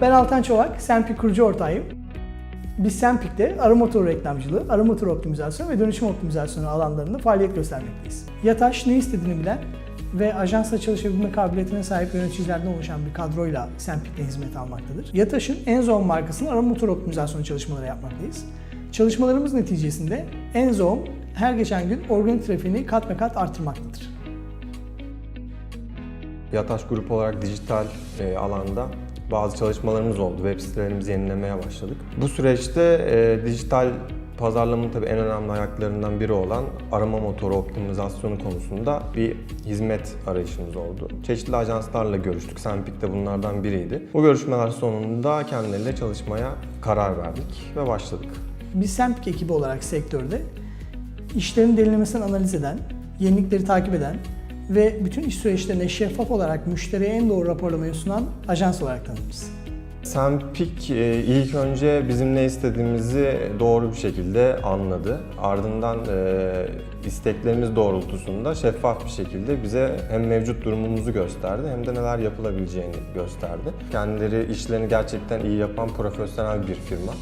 Ben Altan Çolak, Sempik kurucu ortağıyım. Biz Sempik'te arı motoru reklamcılığı, arı motoru optimizasyonu ve dönüşüm optimizasyonu alanlarında faaliyet göstermekteyiz. Yataş ne istediğini bilen ve ajansla çalışabilme kabiliyetine sahip yöneticilerden oluşan bir kadroyla Sempik'te hizmet almaktadır. Yataş'ın Enzone markasının arı motoru optimizasyonu çalışmaları yapmaktayız. Çalışmalarımız neticesinde Enzone her geçen gün organik trafiğini kat ve kat arttırmaktadır. Yataş Grup olarak dijital e, alanda bazı çalışmalarımız oldu. Web sitelerimizi yenilemeye başladık. Bu süreçte e, dijital pazarlamanın tabii en önemli ayaklarından biri olan arama motoru optimizasyonu konusunda bir hizmet arayışımız oldu. Çeşitli ajanslarla görüştük. Sempik de bunlardan biriydi. Bu görüşmeler sonunda kendileriyle çalışmaya karar verdik ve başladık. Biz Sempik ekibi olarak sektörde işlerin derinlemesine analiz eden, yenilikleri takip eden ve bütün iş süreçlerine şeffaf olarak müşteriye en doğru raporlamayı sunan ajans olarak tanınırız. Sempik e, ilk önce bizim ne istediğimizi doğru bir şekilde anladı. Ardından e, isteklerimiz doğrultusunda şeffaf bir şekilde bize hem mevcut durumumuzu gösterdi hem de neler yapılabileceğini gösterdi. Kendileri işlerini gerçekten iyi yapan profesyonel bir firma.